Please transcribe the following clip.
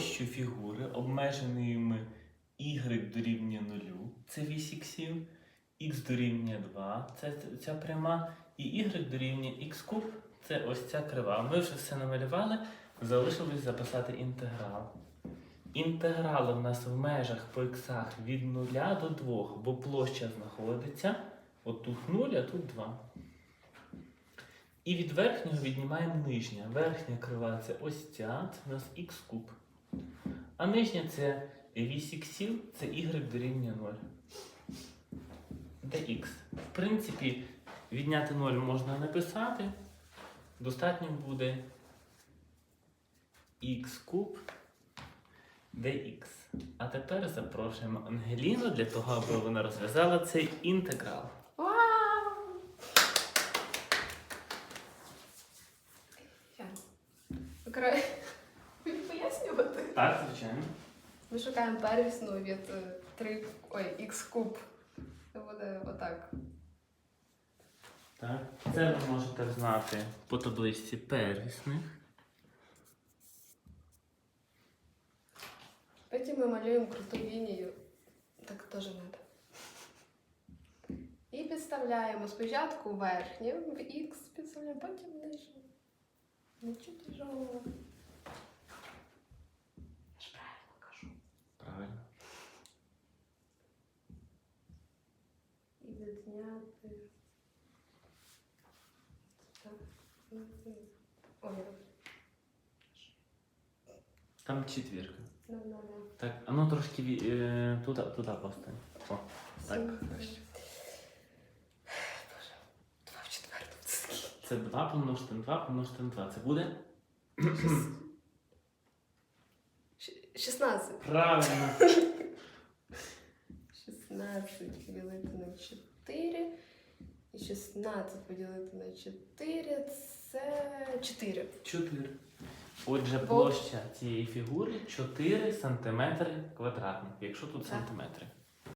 площу фігури, обмеженими y дорівнює 0, це вісь іксів, x дорівнює 2, це ця пряма, і y дорівнює x куб, це ось ця крива. Ми вже все намалювали, залишилось записати інтеграл. Інтеграл у нас в межах по іксах від 0 до 2, бо площа знаходиться отут 0, а тут 2. І від верхнього віднімаємо нижнє. Верхня крива це ось ця, це у нас х куб. А нижня це вісь іксів, це y дорівнює 0. Де х. В принципі, відняти 0 можна написати. Достатньо буде х куб dx. А тепер запрошуємо Ангеліну для того, аби вона розв'язала цей інтеграл. Вау! Пояснювати? Так, звичайно. Ми шукаємо первісну від 3, ой, х куб. Це буде отак. Так. Це ви можете знати по табличці первісних. Потім ми малюємо круту лінію. Так теж треба. І підставляємо спочатку верхнє в х, підставляємо, потім нижнє. Нічого тяжелого. Я ж правильно кажу. Правильно. І відняти. Так. Ой, Там четвірка. ну, ну, ну. Так, а ну трошки ві- е, туди, туди постань. О, так, краще. Два в четверту. Це скільки? Це 2 помножити на 2 помножити на 2. Це буде? Щ- 16. Правильно. 16 поділити на 4. І 16 поділити на 4 це 4. 4. Отже, площа цієї фігури 4 см квадратних, якщо тут Так. сантиметри.